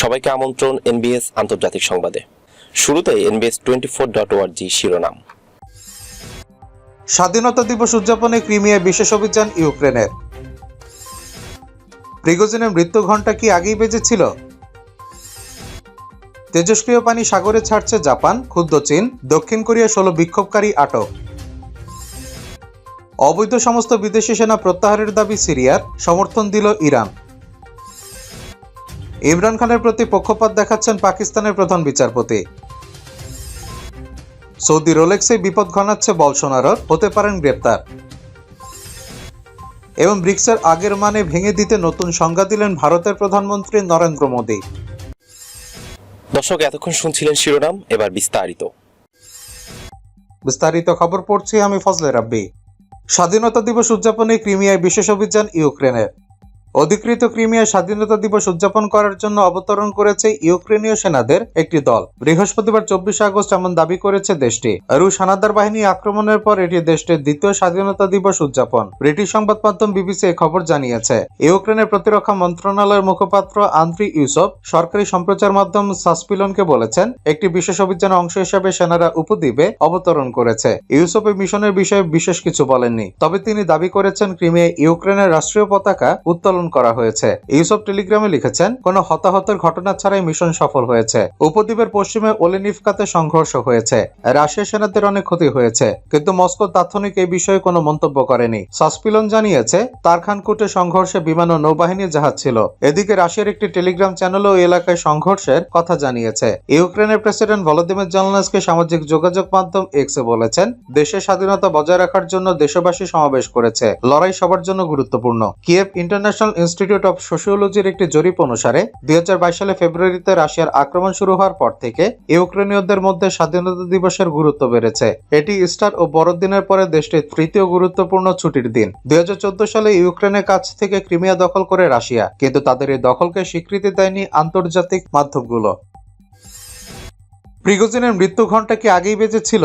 সবাইকে আমন্ত্রণ এনবিএস আন্তর্জাতিক সংবাদে। শুরুতে এনবিএস টোয়েন্টি ফোর ডট ওয়ার্জি শিরোনাম। স্বাধীনতা দিবস উদযাপনে ক্রিমিয়ায় বিশেষ অভিযান ইউক্রেনের। প্রিগোজিনের মৃত্যু ঘণ্টা কি আগেই বেজেছিল? তেজস্ক্রিয় পানি সাগরে ছাড়ছে জাপান ক্ষুদ্র চীন, দক্ষিণ কোরিয়া ষোলো বিক্ষোভকারী আটক। অবৈধ সমস্ত বিদেশি সেনা প্রত্যাহারের দাবি সিরিয়ার, সমর্থন দিল ইরান। ইমরান খানের প্রতি পক্ষপাত দেখাচ্ছেন পাকিস্তানের প্রধান বিচারপতি। সৌদি রোলেক্সে বিপদ ঘনাচ্ছে বলসোনারর হতে পারেন গ্রেপ্তার। এবং ব্রিক্সের আগের মানে ভেঙে দিতে নতুন সংজ্ঞা দিলেন ভারতের প্রধানমন্ত্রী নরেন্দ্র মোদী। দর্শক এতক্ষণ শুনছিলেন শিরোনাম এবার বিস্তারিত। বিস্তারিত খবর পড়ছি আমি ফজলে রাব্বি। স্বাধীনতা দিবস উদযাপনে ক্রিমিয়ায় বিশেষ অভিযান ইউক্রেনের। অধিকৃত ক্রিমিয়ায় স্বাধীনতা দিবস উদযাপন করার জন্য অবতরণ করেছে ইউক্রেনীয় সেনাদের একটি দল। বৃহস্পতিবার চব্বিশে আগস্ট এমন দাবি করেছে দেশটি। রুশ হানাদার বাহিনী আক্রমণের পর এটি দেশটির দ্বিতীয় স্বাধীনতা দিবস উদযাপন। ব্রিটিশ সংবাদ মাধ্যম বিবিসি এ খবর জানিয়েছে, ইউক্রেনের প্রতিরক্ষা মন্ত্রণালয়ের মুখপাত্র আন্দ্রি ইউসফ সরকারি সম্প্রচার মাধ্যম সাসপিলনকে বলেছেন, একটি বিশেষ অভিযানের অংশ হিসেবে সেনারা উপদ্বীপে অবতরণ করেছে। ইউসফ এই মিশনের বিষয়ে বিশেষ কিছু বলেননি, তবে তিনি দাবি করেছেন, ক্রিমিয়ায় ইউক্রেনের রাষ্ট্রীয় পতাকা উত্তোলন করা হয়েছে। ইউসফ টেলিগ্রামে লিখেছেন, কোনো হতাহতের ঘটনা ছাড়াই মিশন সফল হয়েছে। উপদ্বীপের পশ্চিমে ওলেনিফকাতে সংঘর্ষ হয়েছে। রাশিয়া সেনাদের অনেক ক্ষতি হয়েছে। কিন্তু মস্কো তাৎক্ষণিক এই বিষয়ে কোনো মন্তব্য করেনি। সাসপিলন জানিয়েছে, তারখানকুটে সংঘর্ষে বিমান ও নৌবাহিনীর জাহাজ ছিল। এদিকে রাশিয়ার একটি টেলিগ্রাম চ্যানেলও এলাকায় সংঘর্ষের কথা জানিয়েছে। ইউক্রেনের প্রেসিডেন্ট ভলোদিমির জেলনাসকে সামাজিক যোগাযোগ মাধ্যম এক্সে বলেছেন, দেশের স্বাধীনতা বজায় রাখার জন্য দেশবাসী সমাবেশ করেছে। লড়াই সবার জন্য গুরুত্বপূর্ণ। কিয়েভ ইন্টারন্যাশনাল ইনস্টিটিউট অফ সোশিওলজির একটি জরিপ অনুসারে, দুই হাজার বাইশ সালে ফেব্রুয়ারিতে রাশিয়ার আক্রমণ শুরু হওয়ার পর থেকে ইউক্রেনীয়দের মধ্যে স্বাধীনতা দিবসের গুরুত্ব বেড়েছে। এটি ইস্টার ও বড়দিনের পরে দেশটির তৃতীয় গুরুত্বপূর্ণ ছুটির দিন। দুই হাজার চোদ্দ সালে ইউক্রেনের কাছ থেকে ক্রিমিয়া দখল করে রাশিয়া, কিন্তু তাদের এই দখলকে স্বীকৃতি দেয়নি আন্তর্জাতিক মাধ্যমগুলো। প্রিগোজিনের মৃত্যু ঘণ্টা কি আগেই বেজেছিল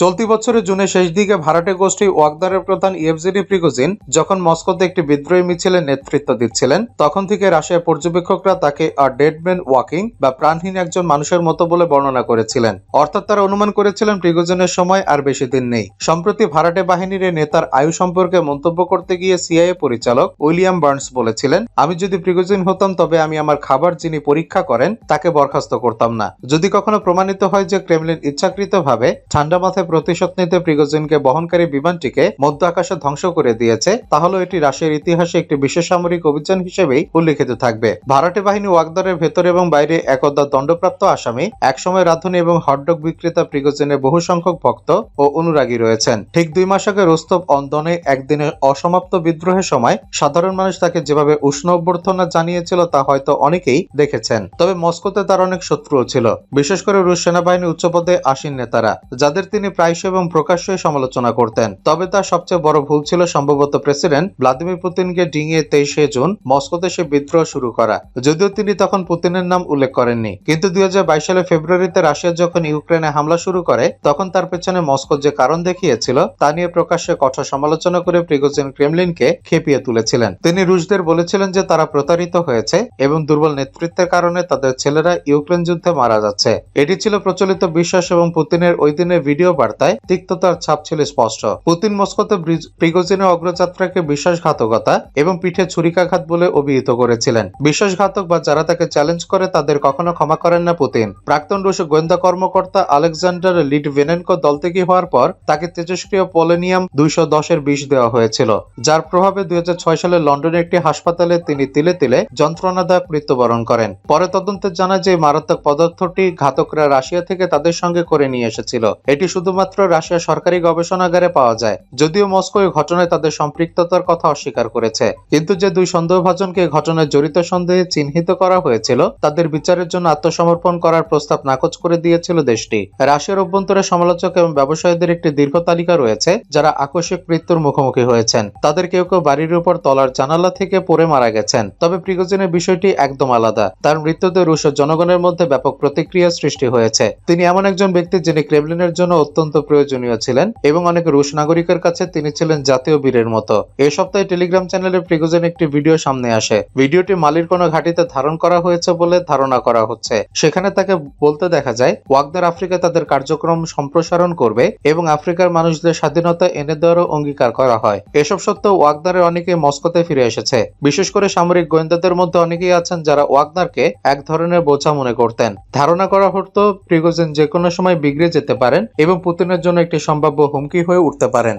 চলতি বছরের জুনের শেষ দিকে ভাড়াটে গোষ্ঠী ওয়াগদারের প্রধান ইয়েভজেনি প্রিগোজিন যখন মস্কোতে একটি বিদ্রোহী মিছিলের নেতৃত্ব দিচ্ছিলেন, তখন থেকে রাশিয়ার পর্যবেক্ষকরা তাকে আ ডেড ম্যান ওয়াকিং বা প্রাণহীন একজন মানুষের মতো বলে বর্ণনা করেছিলেন। অর্থাৎ তারা অনুমান করেছিলেন প্রিগোজেনের সময় আর বেশি দিন নেই। সম্প্রতি ভাড়াটে বাহিনীর নেতার আয়ু সম্পর্কে মন্তব্য করতে গিয়ে সিআইএ পরিচালক উইলিয়াম বার্নস বলেছিলেন, আমি যদি প্রিগোজিন হতাম, তবে আমি আমার খাবার যিনি পরীক্ষা করেন, তাকে বরখাস্ত করতাম না। যদি কখনো প্রমাণিত হয় যে ক্রেমলিন ইচ্ছাকৃতভাবে ঠান্ডা মাথায় প্রতিশোধ নিতে প্রিগোজিনকে বহনকারী বিমানটিকে মধ্য আকাশে ধ্বংস করে দিয়েছে তাহলে এটি রাশিয়ার ইতিহাসে একটি বিশেষ সামরিক অভিযান হিসেবেই উল্লেখিত থাকবে। ভাড়াটে বাহিনী ওয়াগদারের ভেতরে এবং বাইরে একদা দণ্ডপ্রাপ্ত আসামি, একসময় রাধুনী এবং হটডগ বিক্রেতা প্রিগোজিনের বহু সংখ্যক ভক্ত ও অনুরাগী রয়েছেন। ঠিক দুই মাস আগে রোস্তব অন্দনে একদিনের অসমাপ্ত বিদ্রোহের সময় সাধারণ মানুষ তাকে যেভাবে উষ্ণ অভ্যর্থনা জানিয়েছিল তা হয়তো অনেকেই দেখেছেন। তবে মস্কোতে তার অনেক শত্রুও ছিল। বিশেষ করে রুশ সেনাবাহিনী উচ্চপদে আসীন নেতারা, যাদের তিনি প্রায়শ এবং প্রকাশ্যই সমালোচনা করতেন। তবে তার সবচেয়ে বড় ভুল ছিল সম্ভবত প্রেসিডেন্ট ভ্লাদিমির পুতিনকে ডিঙিয়ে তেইশে জুন মস্কোতে সে বিদ্রোহ শুরু করা। যদিও তিনি তখন পুতিনের নাম উল্লেখ করেননি। কিন্তু দুই সালে ফেব্রুয়ারিতে রাশিয়া যখন ইউক্রেনে হামলা শুরু করে, তখন তার পেছনে মস্কো যে কারণ দেখিয়েছিল, তা নিয়ে প্রকাশ্যে কঠোর সমালোচনা করে প্রিগোজিন ক্রেমলিনকে খেপিয়ে তুলেছিলেন। তিনি রুশদের বলেছিলেন যে তারা প্রতারিত হয়েছে এবং দুর্বল নেতৃত্বের কারণে তাদের ছেলেরা ইউক্রেন যুদ্ধে মারা যাচ্ছে। এটি ছিল প্রচলিত বিশ্বাস এবং পুতিনের ওই দিনের ভিডিও বার্তায়, তিক্ততার ছাপ ছিল স্পষ্ট। পুতিন মস্কোতে প্রিগোজিনের অগ্রযাত্রাকে বিশ্বাসঘাতকতা এবং পিঠে ছুরিকাঘাত বলে অভিহিত করেছিলেন। বিশ্বাসঘাতক বা যারা তাকে চ্যালেঞ্জ করে, তাদের কখনো ক্ষমা করেন না পুতিন। প্রাক্তন রুশ গোয়েন্দা কর্মকর্তা আলেকজান্ডার লিড ভেনেনকো দলত্যাগী হওয়ার পর, তাকে তেজস্ক্রিয় পোলেনিয়াম দুইশো দশের বিষ দেওয়া হয়েছিল, যার প্রভাবে দুই ছয় সালে লন্ডনের একটি হাসপাতালে তিনি তিলে তিলে যন্ত্রণাদায়ক মৃত্যুবরণ করেন। পরে তদন্তে জানা যে মারাত্মক পদার্থটি ঘাতকরা রাশিয়া থেকে তাদের সঙ্গে করে নিয়ে এসেছিল। এটি শুধুমাত্র রাশিয়া সরকারি গবেষণাগারে পাওয়া যায়, যদিও মস্কো এই ঘটনায় তাদের সম্পৃক্ততার কথা অস্বীকার করেছে। কিন্তু যে দুই সন্দেহভাজনকে ঘটনায় জড়িত সন্দেহে চিহ্নিত করা হয়েছিল, তাদের বিচারের জন্য আত্মসমর্পণ করার প্রস্তাব নাকচ করে দিয়েছিল দেশটি। রাশিয়ার অভ্যন্তরে সমালোচক এবং ব্যবসায়ীদের একটি দীর্ঘ তালিকা রয়েছে, যারা আকস্মিক মৃত্যুর মুখোমুখি হয়েছেন। তাদের কেউ কেউ বাড়ির উপর তলার জানালা থেকে পড়ে মারা গেছেন, তবে প্রিগোজিনের বিষয়টি একদম আলাদা। তার মৃত্যুতে রুশ জনগণের মধ্যে ব্যাপক প্রতিক্রিয়া সৃষ্টি হয়েছে। তিনি এমন একজন ব্যক্তি যিনি ক্রেমলিনের জন্য অত্যন্ত অত্যন্ত প্রয়োজনীয় ছিলেন এবং অনেক রুশ নাগরিকের কাছে তিনি ছিলেন জাতীয় বীরের মতো। এ সপ্তাহে টেলিগ্রাম চ্যানেলে প্রিগোজেন একটি ভিডিও সামনে আসে। ভিডিওটি মালির কোনো ঘাটিতে ধারণ করা হয়েছে বলে ধারণা করা হচ্ছে। সেখানে তাকে বলতে দেখা যায়, ওয়াগনার আফ্রিকায় তাদের কার্যক্রম সম্প্রসারণ করবে এবং আফ্রিকার মানুষদের স্বাধীনতা এনে দেওয়ারও অঙ্গীকার করা হয়। এসব সত্ত্বেও ওয়াগনারের অনেকে মস্কোতে ফিরে এসেছে। বিশেষ করে সামরিক গোয়েন্দাদের মধ্যে অনেকেই আছেন যারা ওয়াগনারকে এক ধরনের বোঝা মনে করতেন। ধারণা করা হতো, প্রিগোজেন যে কোনো সময় বিগড়ে যেতে পারেন এবং পুতিনের জন্য একটি সম্ভাব্য হুমকি হয়ে উঠতে পারেন।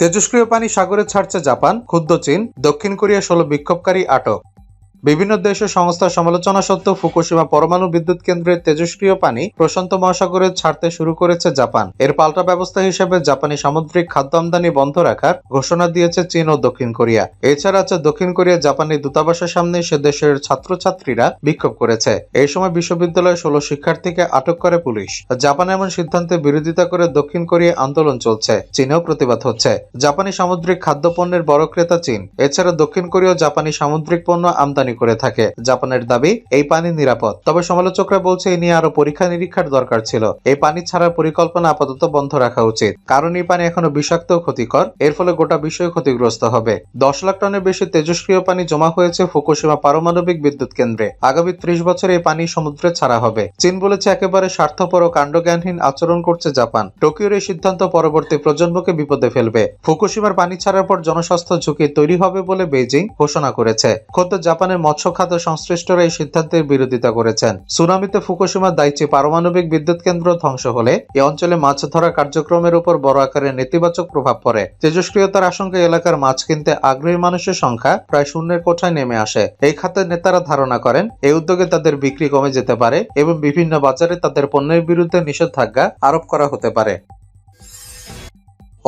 তেজস্ক্রিয় পানি সাগরে ছাড়ছে জাপান, ক্ষুদ্র চীন, দক্ষিণ কোরিয়া ষোলো বিক্ষোভকারী আটক। বিভিন্ন দেশ ও সংস্থার সমালোচনা সত্ত্বেও ফুকুশিমা পরমাণু বিদ্যুৎ কেন্দ্রের তেজস্ক্রিয় পানি প্রশান্ত মহাসাগরে ছাড়তে শুরু করেছে জাপান। এর পাল্টা ব্যবস্থা হিসেবে জাপানি সামুদ্রিক খাদ্য আমদানি বন্ধ রাখার ঘোষণা দিয়েছে চীন ও দক্ষিণ কোরিয়া। এছাড়া আছে দক্ষিণ কোরিয়া জাপানি দূতাবাসের সামনে সে দেশের ছাত্রছাত্রীরা বিক্ষোভ করেছে। এই সময় বিশ্ববিদ্যালয়ের ষোলো শিক্ষার্থীকে আটক করে পুলিশ। জাপান এমন সিদ্ধান্তে বিরোধিতা করে দক্ষিণ কোরিয়া আন্দোলন চলছে, চীনেও প্রতিবাদ হচ্ছে। জাপানি সামুদ্রিক খাদ্যপণ্যের বড় ক্রেতা চীন। এছাড়া দক্ষিণ কোরিয়া জাপানি সামুদ্রিক পণ্য আমদানি করে থাকে। জাপানের দাবি, এই পানি নিরাপদ। তবে সমালোচকরা বলছে এই নিয়ে আরও পরীক্ষা নিরীক্ষার দরকার ছিল। এই পানি ছাড়ার পরিকল্পনা আপাতত বন্ধ রাখা উচিত। কারণ এই পানি এখনও বিষাক্ত ক্ষতিকর। এর ফলে গোটা বিষয় ক্ষতিগ্রস্ত হবে। দশ লাখ টনের বেশি তেজস্ক্রিয় পানি জমা হয়েছে ফুকুশিমা পারমাণবিক বিদ্যুৎ কেন্দ্রে। আগামী ত্রিশ বছরে এই পানি সমুদ্রে ছাড়া হবে। চীন বলেছে, একেবারে স্বার্থপর ও কাণ্ডজ্ঞানহীন আচরণ করছে জাপান। টোকিওর এই সিদ্ধান্ত পরবর্তী প্রজন্মকে বিপদে ফেলবে। ফুকুশিমার পানি ছাড়ার পর জনস্বাস্থ্য ঝুঁকি তৈরি হবে বলে বেইজিং ঘোষণা করেছে। খোদ জাপানের মৎস্য খাদ্য সংশ্লিষ্টরা এই সিদ্ধান্তের বিরোধিতা করেছেন। সুনামিতে ফুকুশিমা দাইচি পারমাণবিক বিদ্যুৎ কেন্দ্র ধ্বংস হলে এই অঞ্চলে মাছ ধরা কার্যক্রমের উপর বড় আকারে নেতিবাচক প্রভাব পড়ে। তেজস্ক্রিয়তার আশঙ্কা এলাকার মাছ কিনতে আগ্রহী মানুষের সংখ্যা প্রায় শূন্যের কোঠায় নেমে আসে। এই খাতের নেতারা ধারণা করেন, এই উদ্যোগে তাদের বিক্রি কমে যেতে পারে এবং বিভিন্ন বাজারে তাদের পণ্যের বিরুদ্ধে নিষেধাজ্ঞা আরোপ করা হতে পারে।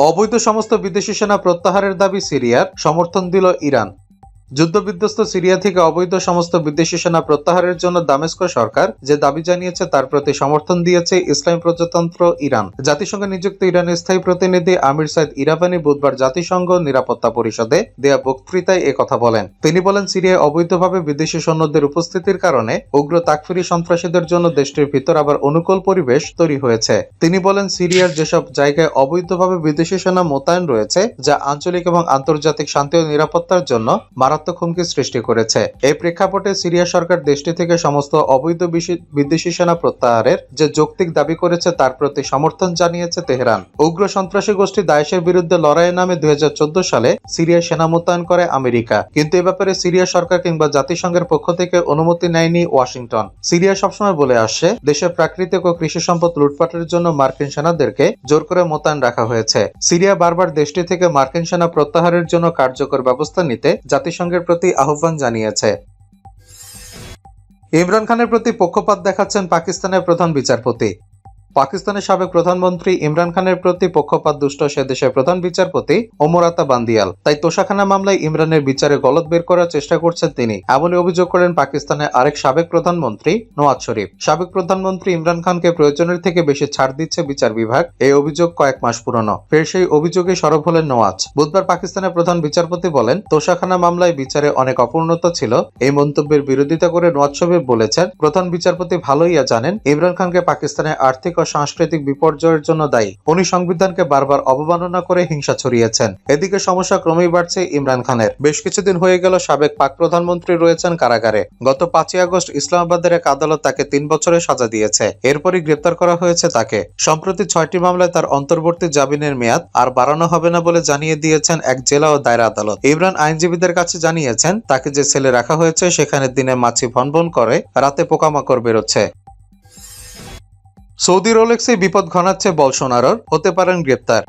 অবৈধ সমস্ত বিদেশি সেনা প্রত্যাহারের দাবি সিরিয়ার, সমর্থন দিল ইরান। যুদ্ধবিধ্বস্ত সিরিয়া থেকে অবৈধ সমস্ত বিদেশি সেনা প্রত্যাহারের জন্য দামেস্ক সরকার যে দাবি জানিয়েছে তার প্রতি সমর্থন দিয়েছে ইসলাম প্রজাতন্ত্র ইরান। জাতিসংঘে নিযুক্ত ইরানের স্থায়ী প্রতিনিধি আমির সাইদ ইরাবানি বুধবার জাতিসংঘ নিরাপত্তা পরিষদে দেয়া বক্তৃতায় কথা বলেন। তিনি বলেন, সিরিয়ায় অবৈধভাবে বিদেশি সৈন্যদের উপস্থিতির কারণে উগ্র তাকফিরি সন্ত্রাসীদের জন্য দেশটির ভিতর আবার অনুকূল পরিবেশ তৈরি হয়েছে। তিনি বলেন, সিরিয়ার যেসব জায়গায় অবৈধভাবে বিদেশি সেনা মোতায়েন রয়েছে, যা আঞ্চলিক এবং আন্তর্জাতিক শান্তি ও নিরাপত্তার জন্য মারাত্মক হুমকি সৃষ্টি করেছে। এই প্রেক্ষাপটে সিরিয়া সরকার দেশটি থেকে সমস্ত অবৈধ বিদেশি সেনা প্রত্যাহারের যে যৌক্তিক দাবি করেছে তার প্রতি সমর্থন জানিয়েছে তেহরান। উগ্র সন্ত্রাসী গোষ্ঠী দায়েশের বিরুদ্ধে লড়াইয়ের নামে দুই সালে সিরিয়ায় সেনা মোতায়েন করে আমেরিকা। কিন্তু এ ব্যাপারে সিরিয়া সরকার কিংবা জাতিসংঘের পক্ষ থেকে অনুমতি নেয়নি ওয়াশিংটন। সিরিয়া সবসময় বলে আসছে দেশের প্রাকৃতিক ও কৃষি সম্পদ লুটপাটের জন্য মার্কিন সেনাদেরকে জোর করে মোতায়েন রাখা হয়েছে। সিরিয়া বারবার দেশটি থেকে মার্কিন সেনা প্রত্যাহারের জন্য কার্যকর ব্যবস্থা নিতে জাতিসংঘের প্রতি আহ্বান জানিয়েছে। ইমরান খানের প্রতি পক্ষপাত দেখাচ্ছেন পাকিস্তানের প্রধান বিচারপতি। পাকিস্তানের সাবেক প্রধানমন্ত্রী ইমরান খানের প্রতি পক্ষপাত দুষ্ট সে দেশের প্রধান বিচারপতি ওমর আতা বান্দিয়াল। তাই তোষাখানা মামলায় ইমরানের বিচারে গলত বের করার চেষ্টা করছেন তিনি। এমনই অভিযোগ করেন পাকিস্তানের আরেক সাবেক প্রধানমন্ত্রী নওয়াজ শরীফ। সাবেক প্রধানমন্ত্রী ইমরান খানকে প্রয়োজনের থেকে বেশি ছাড় দিচ্ছে বিচার বিভাগ। এই অভিযোগ কয়েক মাস পুরনো। ফের সেই অভিযোগে সরব হলেন নওয়াজ। বুধবার পাকিস্তানের প্রধান বিচারপতি বলেন, তোষাখানা মামলায় বিচারে অনেক অপূর্ণতা ছিল। এই মন্তব্যের বিরোধিতা করে নওয়াজ শরীফ বলেছেন, প্রধান বিচারপতি ভালোই জানেন, ইমরান খানকে পাকিস্তানের আর্থিক সাংস্কৃতিক বিপর্যয়ের জন্য দায়ী। উনি সংবিধানকে বারবার অবমাননা করে হিংসা ছড়িয়েছেন। এদিকে সমস্যা ক্রমেই বাড়ছে ইমরান খানের। বেশ কিছুদিন হয়ে গেল সাবেক পাক প্রধানমন্ত্রী রয়েছেন কারাগারে। গত পাঁচই আগস্ট ইসলামাবাদের এক আদালত তাকে তিন বছরের সাজা দিয়েছে। এরপরই গ্রেপ্তার করা হয়েছে তাকে। সম্প্রতি ছয়টি মামলায় তার অন্তর্বর্তী জামিনের মেয়াদ আর বাড়ানো হবে না বলে জানিয়ে দিয়েছেন এক জেলা ও দায়রা আদালত। ইমরান আইনজীবীদের কাছে জানিয়েছেন, তাকে যে ছেলে রাখা হয়েছে সেখানে দিনে মাছি ভনভন করে রাতে পোকামাকড় বেরোচ্ছে। সৌদি রোলেক্সে বিপদ ঘনাচ্ছে বলসোনারোর হতে পারেন গ্রেপ্তার।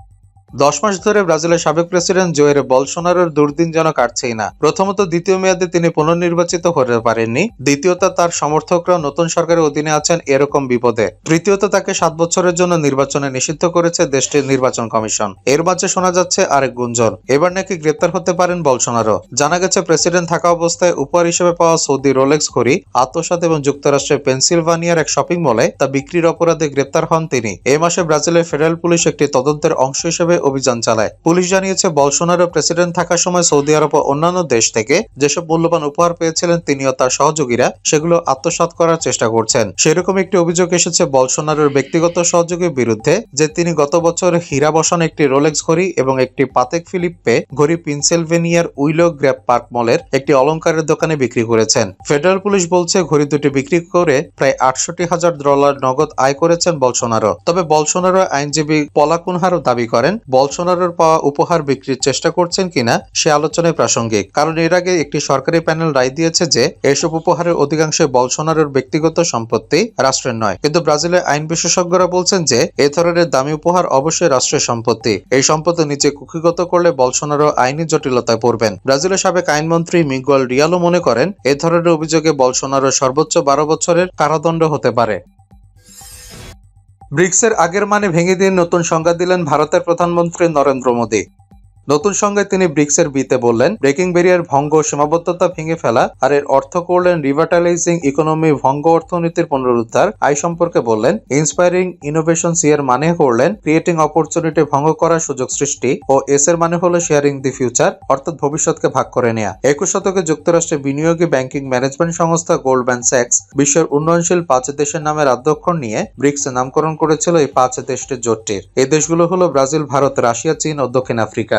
দশ মাস ধরে ব্রাজিলের সাবেক প্রেসিডেন্ট জোয়ের বলসোনারোর দুর্দিন যেন কাটছেই না। প্রথমত দ্বিতীয় মেয়াদে তিনি পুনর্নির্বাচিত হতে পারেননি। দ্বিতীয়ত তার সমর্থকরা নতুন সরকারের অধীনে আছেন এরকম বিপদে। তৃতীয়ত তাকে সাত বছরের জন্য নির্বাচনে নিষিদ্ধ করেছে দেশটির নির্বাচন কমিশন। এর মাঝে শোনা যাচ্ছে আরেক গুঞ্জন। এবার নাকি গ্রেপ্তার হতে পারেন বলসোনারো। জানা গেছে, প্রেসিডেন্ট থাকা অবস্থায় উপহার হিসেবে পাওয়া সৌদি রোলেক্স ঘড়ি, আত্মসাৎ এবং যুক্তরাষ্ট্রের পেনসিলভানিয়ার এক শপিং মলে তা বিক্রির অপরাধে গ্রেপ্তার হন তিনি। এ মাসে ব্রাজিলের ফেডারেল পুলিশ একটি তদন্তের অংশ হিসেবে অভিযান চালায়। পুলিশ জানিয়েছে, বলসোনারো প্রেসিডেন্ট থাকার সময় সৌদি আরব ও অন্যান্য দেশ থেকে যেসব মূল্যবান উপহার পেয়েছিলেন, তিনি ও তার সহযোগীরা সেগুলো আত্মসাৎ করার চেষ্টা করছেন। সেরকম একটি অভিযোগ এসেছে বলসোনারোর ব্যক্তিগত সহযোগীর বিরুদ্ধে, যে তিনি গত বছর হীরা বসানো একটি রোলেক্স ঘড়ি এবং একটি পাতেক ফিলিপ্পে ঘড়ি পেনসিলভেনিয়ার উইলো গ্র্যাপ পার্ক মলের একটি অলংকারের দোকানে বিক্রি করেছেন। ফেডারেল পুলিশ বলছে, ঘড়ি দুটি বিক্রি করে প্রায় আটষট্টি হাজার ডলার নগদ আয় করেছেন বলসোনারো। তবে বলসোনারো আইনজীবী পলাকুনহারও দাবি করেন বলসোনারোর পাওয়া উপহার বিক্রির চেষ্টা করছেন কিনা সে আলোচনায় প্রাসঙ্গিক। কারণ এর আগে একটি সরকারি প্যানেল রায় দিয়েছে যে, এসব উপহারের অধিকাংশ বলসোনারোর ব্যক্তিগত সম্পত্তি, রাষ্ট্রের নয়। কিন্তু ব্রাজিলের আইন বিশেষজ্ঞরা বলছেন যে, এ ধরনের দামি উপহার অবশ্যই রাষ্ট্রের সম্পত্তি। এই সম্পত্তি নিচে কুক্ষিগত করলে বলসোনারো আইনি জটিলতায় পড়বেন। ব্রাজিলের সাবেক আইনমন্ত্রী মিগুয়েল রিয়ালো মনে করেন, এ ধরনের অভিযোগে বলসোনারো সর্বোচ্চ বারো বছরের কারাদণ্ড হতে পারে। ব্রিক্সের আগের মানে ভেঙে দিয়ে নতুন সংজ্ঞা দিলেন ভারতের প্রধানমন্ত্রী নরেন্দ্র মোদী। নতুন সঙ্গে তিনি ব্রিক্সের বিতে বললেন, ব্রেকিং ব্যারিয়ার ভঙ্গ, সীমাবদ্ধতা ভেঙে ফেলা আর এর অর্থ করলেন রিভার্টালাইজিং ইকোনমি ভঙ্গ অর্থনীতির পুনরুদ্ধার। আয় সম্পর্কে বললেন ইন্সপায়ারিং ইনোভেশন সি এর মানে করলেন ক্রিয়েটিং অপরচুনিটি ভঙ্গ করার সুযোগ সৃষ্টি ও এস এর মানে হলো শেয়ারিং দি ফিউচার অর্থাৎ ভবিষ্যৎকে ভাগ করে নেওয়া একুশ শতকে যুক্তরাষ্ট্রে বিনিয়োগী ব্যাংকিং ম্যানেজমেন্ট সংস্থা গোল্ডম্যান স্যাক্স বিশ্বের উন্নয়নশীল পাঁচ দেশের নামের আদ্যক্ষর নিয়ে ব্রিক্স নামকরণ করেছিল এই পাঁচ দেশটির জোটটির। এই দেশগুলো হলো ব্রাজিল, ভারত, রাশিয়া, চীন ও দক্ষিণ আফ্রিকা।